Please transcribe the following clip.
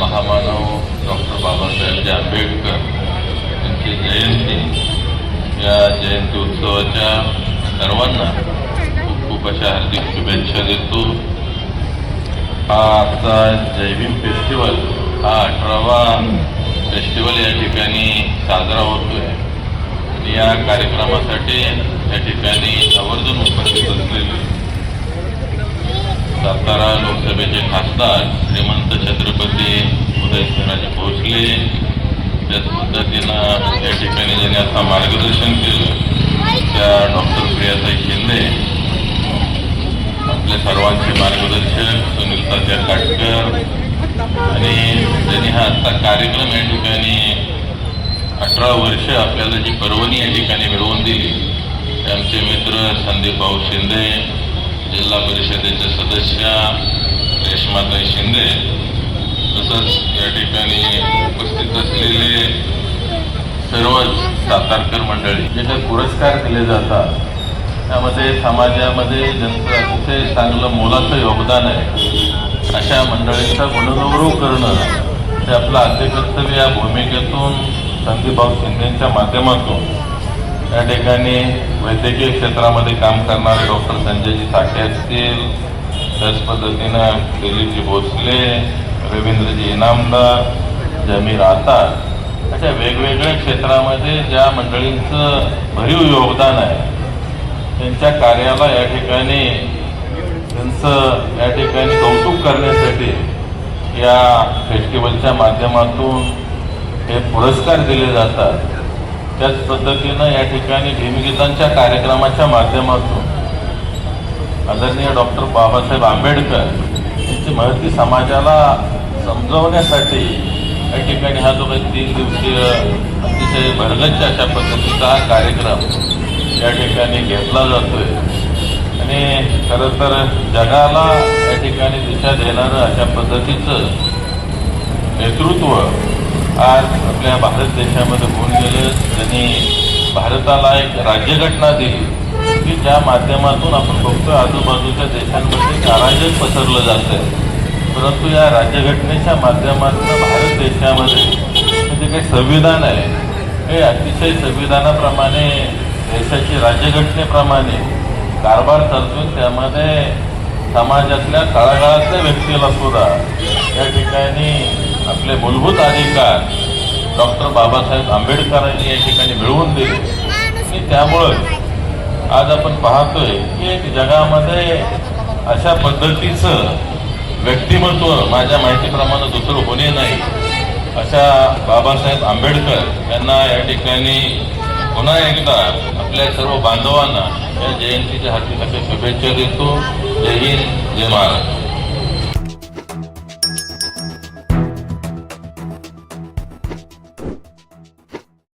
महामानव डॉक्टर बाबासाहेब आंबेडकर यांची जयंती या जयंती उत्सवाच्या सर्वांना खूप खूप अशा हार्दिक शुभेच्छा देतो. हा आजचा जैविम फेस्टिवल हा अठरावा फेस्टिवल या ठिकाणी साजरा होतो आहे या कार्यक्रमासाठी या ठिकाणी आवर्जून उपस्थित असलेले सातारा लोकसभेचे खासदार श्रीमंत छत्रपती उदयसिंहराजे भोसले. त्याच पद्धतीनं या ठिकाणी ज्यांनी आता मार्गदर्शन केलं त्या डॉक्टर प्रियाताई शिंदे आपल्या सर्वांचे मार्गदर्शक सुनील तात्या काटकर आणि त्यांनी हा आजचा कार्यक्रम या ठिकाणी अठरा वर्ष आपल्याला जी पर्वणी या ठिकाणी मिळवून दिली आमचे मित्र संदीप भाऊ शिंदे जिल्हा परिषदेचे सदस्य रेश्माताई शिंदे तसंच या ठिकाणी उपस्थित असलेले सर्वच सातारकर मंडळी जे काही पुरस्कार दिले जातात त्यामध्ये समाजामध्ये ज्यांचं अतिशय चांगलं मोलाचं योगदान आहे अशा मंडळींचा गुणगौरव करणं हे आपलं आद्य कर्तव्य या भूमिकेतून संदीपभाऊ शिंदेच्या माध्यमातून या ठिकाणी वैद्यकीय क्षेत्रामध्ये काम करणारे डॉक्टर संजयजी साठे असतील. त्याच पद्धतीनं दिलीपजी भोसले रवींद्रजी इनामदार जमीर आतार अशा वेगवेगळ्या क्षेत्रामध्ये ज्या मंडळींचं भरीव योगदान आहे त्यांच्या कार्याला या ठिकाणी त्यांचं या ठिकाणी कौतुक करण्यासाठी या फेस्टिवलच्या माध्यमातून हे पुरस्कार दिले जातात. त्याच पद्धतीनं या ठिकाणी भीमगीतांच्या कार्यक्रमाच्या माध्यमातून आदरणीय डॉक्टर बाबासाहेब आंबेडकर यांची महती समाजाला समजवण्यासाठी या ठिकाणी हा जो काही तीन दिवसीय अतिशय भरगच्च अशा पद्धतीचा हा कार्यक्रम या ठिकाणी घेतला जातोय. आणि खरं तर जगाला या ठिकाणी दिशा देणारं अशा पद्धतीचं नेतृत्व आज आपल्या भारत देशामध्ये होऊन गेलं त्यांनी भारताला एक राज्यघटना दिली की ज्या माध्यमातून आपण बघतो आजूबाजूच्या देशांमध्ये अराजक पसरलं जातं आहे परंतु या राज्यघटनेच्या माध्यमातून भारत देशामध्ये जे काही संविधान आहे. हे अतिशय संविधानाप्रमाणे देशाची राज्यघटनेप्रमाणे कारभार चालतो त्यामध्ये समाजातल्या तळागाळातल्या व्यक्तीला सुद्धा या ठिकाणी आपले मूलभूत अधिकार डॉक्टर बाबासाहेब आंबेडकरांनी या ठिकाणी मिळवून दिले. आणि त्यामुळं आज आपण पाहतोय की एक जगामध्ये अशा पद्धतीचं व्यक्तिमत्व माझ्या माहितीप्रमाणे दुसरं होणे नाही. अशा बाबासाहेब आंबेडकर यांना या ठिकाणी पुन्हा एकदा आपल्या सर्व बांधवांना या जयंतीच्या हाती शुभेच्छा देतो. जय हिंद जय महाराष्ट्र.